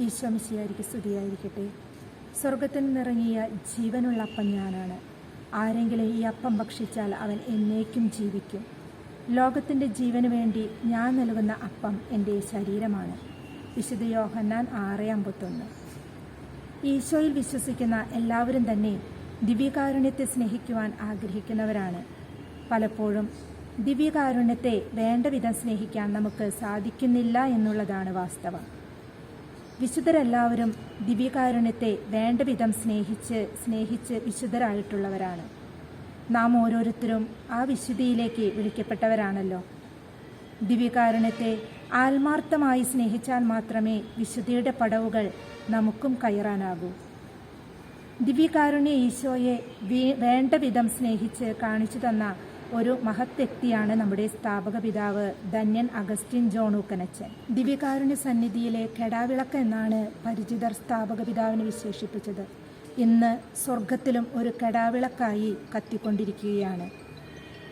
ഈശോ മിശിയായിരിക്കും സ്തുതിയായിരിക്കട്ടെ. സ്വർഗത്തിൽ നിന്നിറങ്ങിയ ജീവനുള്ള അപ്പം ഞാനാണ്. ആരെങ്കിലും ഈ അപ്പം ഭക്ഷിച്ചാൽ അവൻ എന്നേക്കും ജീവിക്കും. ലോകത്തിന്റെ ജീവന് വേണ്ടി ഞാൻ നൽകുന്ന അപ്പം എന്റെ ശരീരമാണ്. വിശുദ്ധ യോഹന്നാൻ ആറ് അമ്പത്തൊന്ന്. ഈശോയിൽ വിശ്വസിക്കുന്ന എല്ലാവരും തന്നെ ദിവ്യകാരുണ്യത്തെ സ്നേഹിക്കുവാൻ ആഗ്രഹിക്കുന്നവരാണ്. പലപ്പോഴും ദിവ്യകാരുണ്യത്തെ വേണ്ട വിധം സ്നേഹിക്കാൻ നമുക്ക് സാധിക്കുന്നില്ല എന്നുള്ളതാണ് വാസ്തവം. വിശുദ്ധരെല്ലാവരും ദിവ്യകാരുണ്യത്തെ വേണ്ടവിധം സ്നേഹിച്ച് സ്നേഹിച്ച് വിശുദ്ധരായിട്ടുള്ളവരാണ്. നാം ഓരോരുത്തരും ആ വിശുദ്ധിയിലേക്ക് വിളിക്കപ്പെട്ടവരാണല്ലോ. ദിവ്യകാരുണ്യത്തെ ആത്മാർത്ഥമായി സ്നേഹിച്ചാൽ മാത്രമേ വിശുദ്ധിയുടെ പടവുകൾ നമുക്കും കയറാനാകൂ. ദിവ്യകാരുണ്യ ഈശോയെ വേണ്ടവിധം വേണ്ട വിധം സ്നേഹിച്ച് കാണിച്ചു തന്ന ഒരു മഹത് വ്യക്തിയാണ് നമ്മുടെ സ്ഥാപക പിതാവ് ധന്യൻ അഗസ്റ്റിൻ ജോണൂക്കനച്ചൻ. ദിവ്യകാരുണ്യ സന്നിധിയിലെ കെടാവിളക്ക് എന്നാണ് പരിചിതർ സ്ഥാപക പിതാവിനെ വിശേഷിപ്പിച്ചത്. ഇന്ന് സ്വർഗത്തിലും ഒരു കെടാവിളക്കായി കത്തിക്കൊണ്ടിരിക്കുകയാണ്.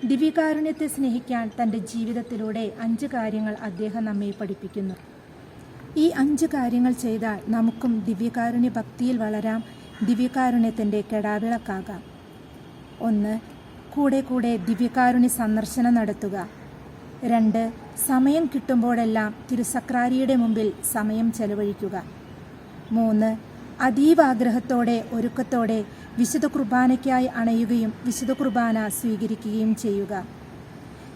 ദിവ്യകാരുണ്യത്തെ സ്നേഹിക്കാൻ തന്റെ ജീവിതത്തിലൂടെ അഞ്ച് കാര്യങ്ങൾ അദ്ദേഹം നമ്മെ പഠിപ്പിക്കുന്നു. ഈ അഞ്ച് കാര്യങ്ങൾ ചെയ്താൽ നമുക്കും ദിവ്യകാരുണ്യ ഭക്തിയിൽ വളരാം ദിവ്യകാരുണ്യത്തിന്റെ കെടാവിളക്കാകാം. ഒന്ന് കൂടെ കൂടെ ദിവ്യകാരുണി സന്ദർശനം നടത്തുക. രണ്ട് സമയം കിട്ടുമ്പോഴെല്ലാം തിരുസക്രാരിയുടെ മുമ്പിൽ സമയം ചെലവഴിക്കുക. മൂന്ന് അതീവ ആഗ്രഹത്തോടെ ഒരുക്കത്തോടെ വിശുദ്ധ കുർബാനയ്ക്കായി അണയുകയും വിശുദ്ധ കുർബാന സ്വീകരിക്കുകയും ചെയ്യുക.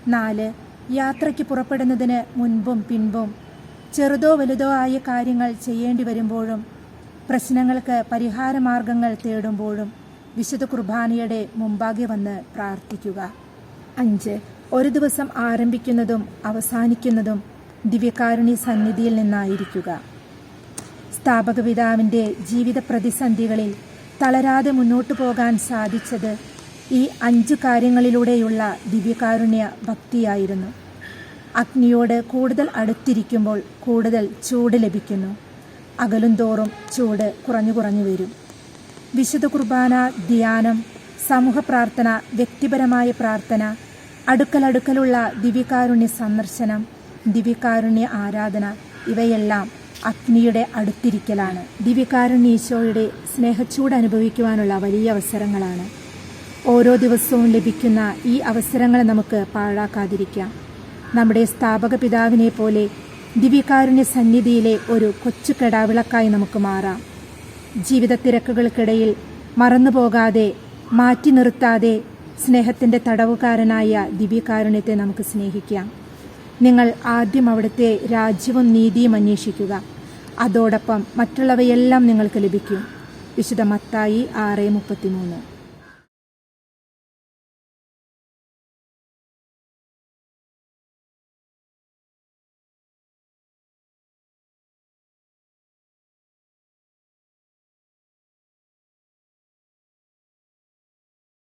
നാല് യാത്രയ്ക്ക് പുറപ്പെടുന്നതിന് മുൻപും പിൻപും ചെറുതോ വലുതോ ആയ കാര്യങ്ങൾ ചെയ്യേണ്ടി വരുമ്പോഴും പ്രശ്നങ്ങൾക്ക് പരിഹാരമാർഗങ്ങൾ തേടുമ്പോഴും വിശുദ്ധ കുർബാനയുടെ മുമ്പാകെ വന്ന് പ്രാർത്ഥിക്കുക. അഞ്ച് ഒരു ദിവസം ആരംഭിക്കുന്നതും അവസാനിക്കുന്നതും ദിവ്യകാരുണ്യ സന്നിധിയിൽ നിന്നായിരിക്കുക. സ്ഥാപക പിതാവിന്റെ ജീവിത പ്രതിസന്ധികളിൽ തളരാതെ മുന്നോട്ടു പോകാൻ സാധിച്ചത് ഈ അഞ്ച് കാര്യങ്ങളിലൂടെയുള്ള ദിവ്യകാരുണ്യ ഭക്തിയായിരുന്നു. അഗ്നിയോട് കൂടുതൽ അടുത്തിരിക്കുമ്പോൾ കൂടുതൽ ചൂട് ലഭിക്കുന്നു. അകലും തോറും ചൂട് കുറഞ്ഞു കുറഞ്ഞു വരും. വിശുദ്ധ കുർബാന ധ്യാനം സമൂഹ പ്രാർത്ഥന വ്യക്തിപരമായ പ്രാർത്ഥന അടുക്കലടുക്കലുള്ള ദിവ്യകാരുണ്യ സന്ദർശനം ദിവ്യകാരുണ്യ ആരാധന ഇവയെല്ലാം അഗ്നിയുടെ അടുത്തിരിക്കലാണ്. ദിവ്യകാരുണ്യ ഈശോയുടെ സ്നേഹച്ചൂട് അനുഭവിക്കുവാനുള്ള വലിയ അവസരങ്ങളാണ്. ഓരോ ദിവസവും ലഭിക്കുന്ന ഈ അവസരങ്ങളെ നമുക്ക് പാഴാക്കാതിരിക്കാം. നമ്മുടെ സ്ഥാപക പിതാവിനെ പോലെ ദിവ്യകാരുണ്യ സന്നിധിയിലെ ഒരു കൊച്ചു കെടാവിളക്കായി നമുക്ക് മാറാം. ജീവിത തിരക്കുകൾക്കിടയിൽ മറന്നുപോകാതെ മാറ്റി നിർത്താതെ സ്നേഹത്തിന്റെ തടവുകാരനായ ദിവ്യകാരുണ്യത്തെ നമുക്ക് സ്നേഹിക്കാം. നിങ്ങൾ ആദ്യം അവിടുത്തെ രാജ്യവും നീതിയും അന്വേഷിക്കുക. അതോടൊപ്പം മറ്റുള്ളവയെല്ലാം നിങ്ങൾക്ക് ലഭിക്കും. വിശുദ്ധ മത്തായി ആറ് മുപ്പത്തിമൂന്ന്.